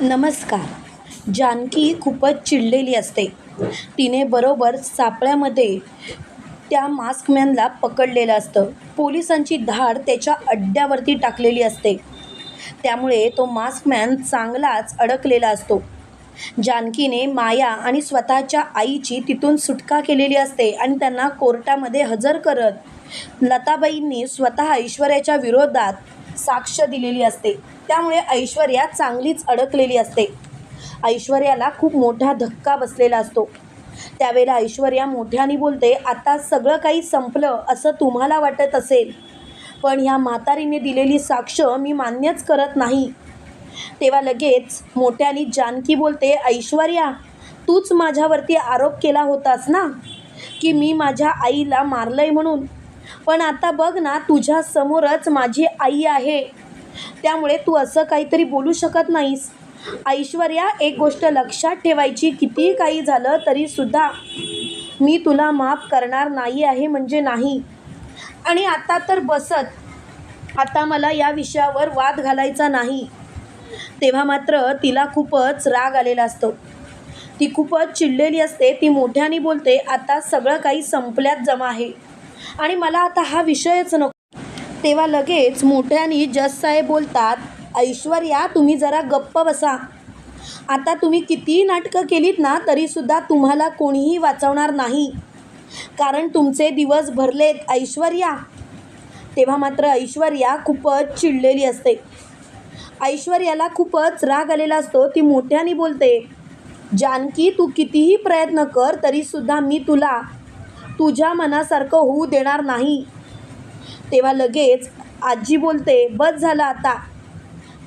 नमस्कार. जानकी खूपच चिडलेली असते. तिने बरोबर सापळ्यामध्ये त्या मास्कमॅनला पकडलेलं असतं. पोलिसांची धाड त्याच्या अड्ड्यावरती टाकलेली असते. त्यामुळे तो मास्कमॅन चांगलाच अडकलेला असतो. जानकीने माया आणि स्वतःच्या आईची तिथून सुटका केलेली असते आणि त्यांना कोर्टामध्ये हजर करत लताबाईंनी स्वतः ऐश्वर्याच्या विरोधात साक्ष दिलेली असते. त्यामुळे ऐश्वर्या चांगलीच अडकलेली असते. ऐश्वर्याला खूप मोठा धक्का बसलेला असतो. त्यावेळेला ऐश्वर्या मोठ्याने बोलते आता सगळं काही संपलं असं तुम्हाला वाटत असेल पण ह्या म्हातारीने दिलेली साक्ष मी मान्यच करत नाही. तेव्हा लगेच मोठ्याने जानकी बोलते ऐश्वर्या तूच माझ्यावरती आरोप केला होतास ना की मी माझ्या आईला मारलंय म्हणून? पण आता बघ ना तुझ्यासमोरच माझी आई आहे. त्यामुळे तू असं काहीतरी बोलू शकत नाहीस. ऐश्वर्या एक गोष्ट लक्षात ठेवायची कितीही काही झालं तरीसुद्धा मी तुला माफ करणार नाही आहे म्हणजे नाही. आणि आता तर बसत. आता मला या विषयावर वाद घालायचा नाही. तेव्हा मात्र तिला खूपच राग आलेला असतो. ती खूपच चिडलेली असते ती मोठ्याने बोलते आता सगळं काही संपल्यात जमा आहे. आणि मला आता हा विषयच नको. तेव्हा लगेच मोठ्याने जज साहेब बोलतात ऐश्वर्या तुम्ही जरा गप्प बसा. आता तुम्ही कितीही नाटकं केलीत ना तरीसुद्धा तुम्हाला कोणीही वाचवणार नाही. कारण तुमचे दिवस भरलेत ऐश्वर्या. तेव्हा मात्र ऐश्वर्या खूपच चिडलेली असते. ऐश्वर्याला खूपच राग आलेला असतो ती मोठ्याने बोलते जानकी तू कितीही प्रयत्न कर तरीसुद्धा मी तुला तुझ्या मनासारखं होऊ देणार नाही. तेव्हा लगेच आजी बोलते बस झालं आता.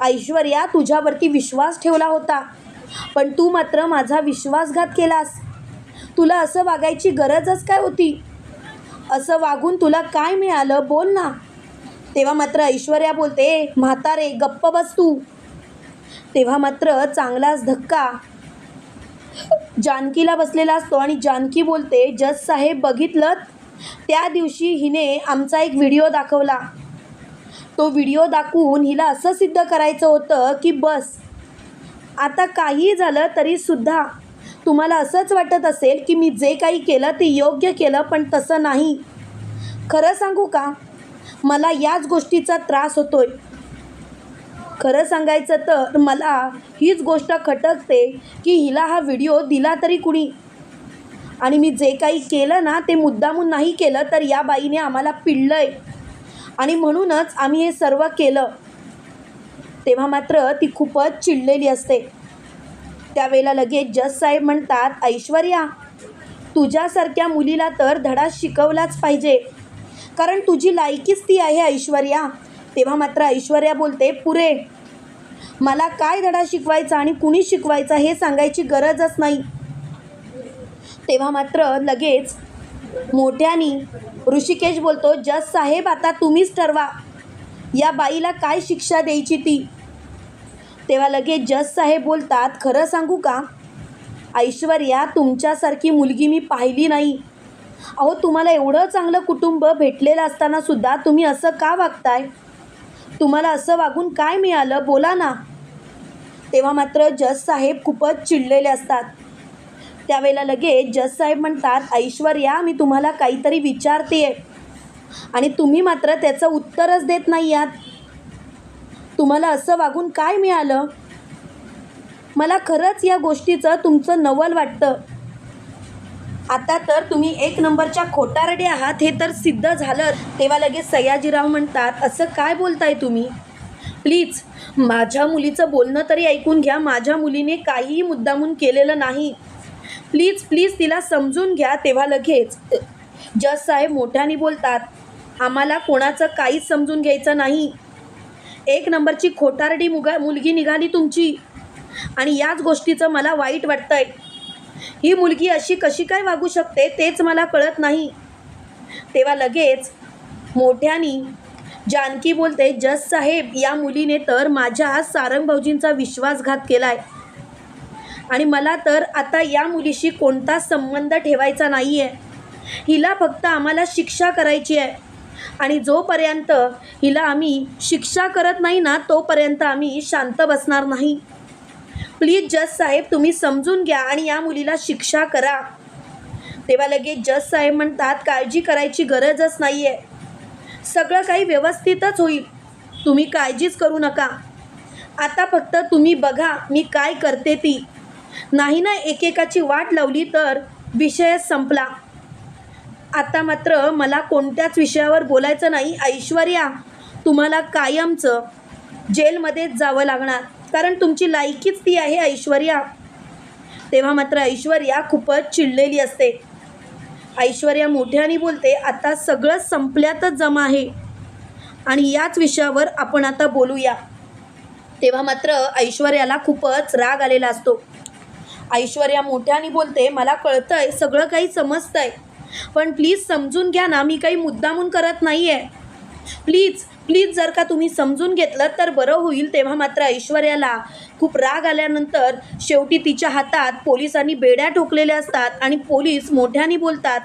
ऐश्वर्या तुझ्यावरती विश्वास ठेवला होता पण तू मात्र माझा विश्वासघात केलास. तुला असं वागायची गरजच काय होती? असं वागून तुला काय मिळालं? बोल ना. तेव्हा मात्र ऐश्वर्या बोलते म्हातारे गप्प बस तू. तेव्हा मात्र चांगलाच धक्का. जानकीला बसलेला असतो आणि जानकी बोलते जज साहेब बघितलं त्या दिवशी हिने आमचा एक व्हिडिओ दाखवला. तो व्हिडिओ दाखवून हिला असं सिद्ध करायचं होतं की बस. आता काही झालं तरीसुद्धा तुम्हाला असंच वाटत असेल की मी जे काही केलं ते योग्य केलं पण तसं नाही. खरं सांगू का? मला याच गोष्टीचा त्रास होतोय. खरं सांगायचं तर मला हीच गोष्ट खटकते की हिला हा व्हिडिओ दिला तरी कुणी? आणि मी जे काही केलं ना ते मुद्दामून नाही केलं तर या बाईने आम्हाला पिळलं आहे आणि म्हणूनच आम्ही हे सर्व केलं. तेव्हा मात्र ती खूपच चिडलेली असते. त्यावेळेला लगेच जज साहेब म्हणतात ऐश्वर्या तुझ्यासारख्या मुलीला तर धडा शिकवलाच पाहिजे. कारण तुझी लायकीच ती आहे ऐश्वर्या. तेव्हा मात्र ऐश्वर्या बोलते पुरे मला काय धडा शिकवायचा आणि कुणी शिकवायचा हे सांगायची गरजच नाही. तेव्हा मात्र लगेच मोठ्यानी ऋषिकेश बोलतो जज साहेब आता तुम्हीच ठरवा. या बाईला काय शिक्षा द्यायची ती? तेव्हा लगेच जज साहेब बोलतात खरं सांगू का? ऐश्वर्या तुमच्यासारखी मुलगी मी पाहिली नाही. अहो तुम्हाला एवढं चांगलं कुटुंब भेटलेलं असताना सुद्धा तुम्ही असं का वागताय? तुम्हाला असं वागून काय मिळालं? बोला ना. तेव्हा मात्र जज साहेब खूपच चिडलेले असतात. त्यावेळेला लगेच जज साहेब म्हणतात ऐश्वर्या मी तुम्हाला काहीतरी विचारते आणि तुम्ही मात्र त्याचं उत्तरच देत नाही आहात तुम्हाला असं वागून काय मिळालं? मला खरंच या गोष्टीचं तुमचं नवल वाटतं. आता तर तुम्ही एक नंबरच्या खोटारडे आहात हे तर सिद्ध झालं. तेव्हा लगेच सयाजीराव म्हणतात असं काय बोलताय तुम्ही? प्लीज माझ्या मुलीचं बोलणं तरी ऐकून घ्या. माझ्या मुलीने काहीही मुद्दामून केलेलं नाही. प्लीज प्लीज तिला समजून घ्या तेव्हा लगेच. जज साहेब मोठ्याने बोलतात आम्हाला कोणाचं काहीच समजून घ्यायचं नाही. एक नंबरची खोटारडी मुगा मुलगी निघाली तुमची. आणि याच गोष्टीचं मला वाईट वाटतंय. ही मुलगी अशी कशी काय वागू शकते तेच मला कळत नाही. तेव्हा लगेच मोठ्यानी जानकी बोलते जज साहेब या मुलीने तर माझ्या सारंग भाऊजींचा विश्वासघात केला आहे आणि मला तर आता या मुलीशी कोणताच संबंध ठेवायचा नाही आहे हिला फक्त आम्हाला शिक्षा करायची आहे. आणि जोपर्यंत हिला आम्ही शिक्षा करत नाही ना तोपर्यंत आम्ही शांत बसणार नाही. प्लीज जज साहेब तुम्ही समजून घ्या आणि या मुलीला शिक्षा करा. तेव्हा लगेच जज साहेब म्हणतात काळजी करायची गरजच नाही आहे सगळं काही व्यवस्थितच होईल. तुम्ही काळजीच करू नका. आता फक्त तुम्ही बघा मी काय करते ती. नाही ना एकेकाची वाट लावली तर विषयच संपला. आता मात्र मला कोणत्याच विषयावर बोलायचं नाही. ऐश्वर्या तुम्हाला कायमचं जेलमध्येच जावं लागणार. कारण तुमची लायकीच ती आहे ऐश्वर्या. तेव्हा मात्र ऐश्वर्या खूपच चिडलेली असते. ऐश्वर्या मोठ्याने बोलते आता सगळं संपल्यातच जमा आहे. आणि याच विषयावर आपण आता बोलूया. तेव्हा मात्र ऐश्वर्याला खूपच राग आलेला असतो. ऐश्वर्या मोठ्याने बोलते मला कळतंय सगळं काही समजतंय. पण प्लीज समजून घ्या ना मी काही मुद्दामून करत नाही आहे प्लीज प्लीज जर का तुम्ही समजून घेतलं तर बरं होईल तेव्हा मात्र ऐश्वर्याला खूप राग आल्यानंतर शेवटी तिच्या हातात पोलिसांनी बेड्या ठोकलेल्या असतात आणि पोलीस मोठ्याने बोलतात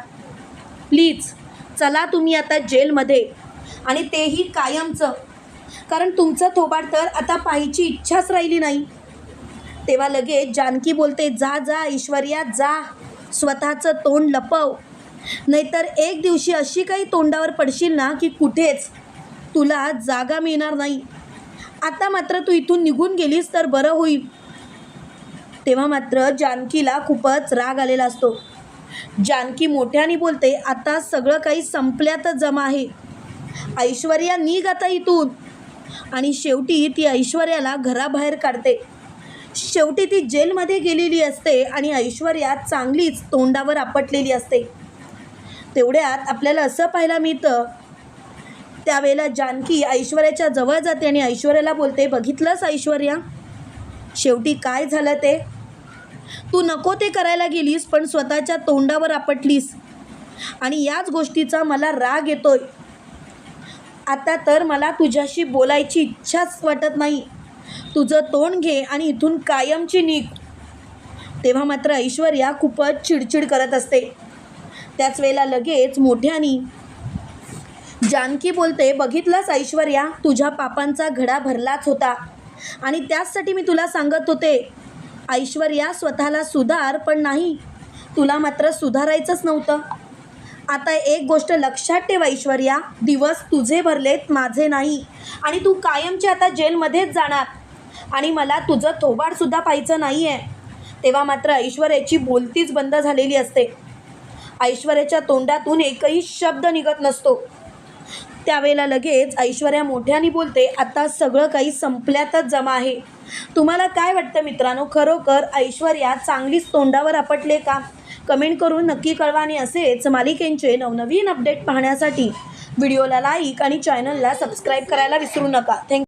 प्लीज चला तुम्ही आता जेलमध्ये आणि तेही कायमचं. कारण तुमचं थोबाड तर आता पाहायची इच्छाच राहिली नाही. तेव्हा लगेच जानकी बोलते जा जा ऐश्वर्या जा. स्वतःचं तोंड लपव. नाहीतर एक दिवशी अशी काही तोंडावर पडशील ना की कुठेच तुला जागा मिळणार नाही. आता मात्र तू इथून निघून गेलीस तर बरं होईल. तेव्हा मात्र जानकीला खूपच राग आलेला असतो. जानकी मोठ्याने बोलते आता सगळं काही संपल्यातच जमा आहे. ऐश्वर्या निघ आता इथून. आणि शेवटी ती ऐश्वर्याला घराबाहेर काढते. शेवटी ती जेलमध्ये गेलेली असते आणि ऐश्वर्या चांगलीच तोंडावर आपटलेली असते. तेवढ्यात आपल्याला असं पाहायला मिळतं त्यावेळेला जानकी ऐश्वर्याच्या जवळ जाते आणि ऐश्वर्याला बोलते बघितलंस ऐश्वर्या? शेवटी काय झालं ते? तू नको ते करायला गेलीस पण स्वतःच्या तोंडावर आपटलीस. आणि याच गोष्टीचा मला राग येतोय. आता तर मला तुझ्याशी बोलायची इच्छाच वाटत नाही. तुझं तोंड घे आणि इथून कायमची निघ. तेव्हा मात्र ऐश्वर्या खूपच चिडचिड करत असते. त्याच वेळेला लगेच मोठ्यानी जानकी बोलते बघितलंस ऐश्वर्या तुझ्या पापांचा घडा भरलाच होता. आणि त्याचसाठी मी तुला सांगत होते. ऐश्वर्या स्वतःला सुधार पण नाही. तुला मात्र सुधारायचंच नव्हतं. आता एक गोष्ट लक्षात ठेव ऐश्वर्या. दिवस तुझे भरलेत माझे नाही. आणि तू कायमची आता जेलमध्येच जाणार. आणि मला तुझं थोबाडसुद्धा पाहायचं नाही आहे तेव्हा मात्र ऐश्वर्याची बोलतीच बंद झालेली असते. ऐश्वर्याच्या तोंडातून एकही शब्द निघत नसतो. त्यावेळेला लगेच ऐश्वर्या मोठ्याने बोलते आता सगळं काही संपल्यातच जमा आहे. तुम्हाला काय वाटतं मित्रांनो? खरोखर ऐश्वर्या चांगलीच तोंडावर आपटले का? कमेंट करून नक्की कळवा आणि असेच मालिकेंचे नवनवीन अपडेट पाहण्यासाठी व्हिडिओला लाईक आणि चॅनलला सबस्क्राईब करायला विसरू नका. थँक्यू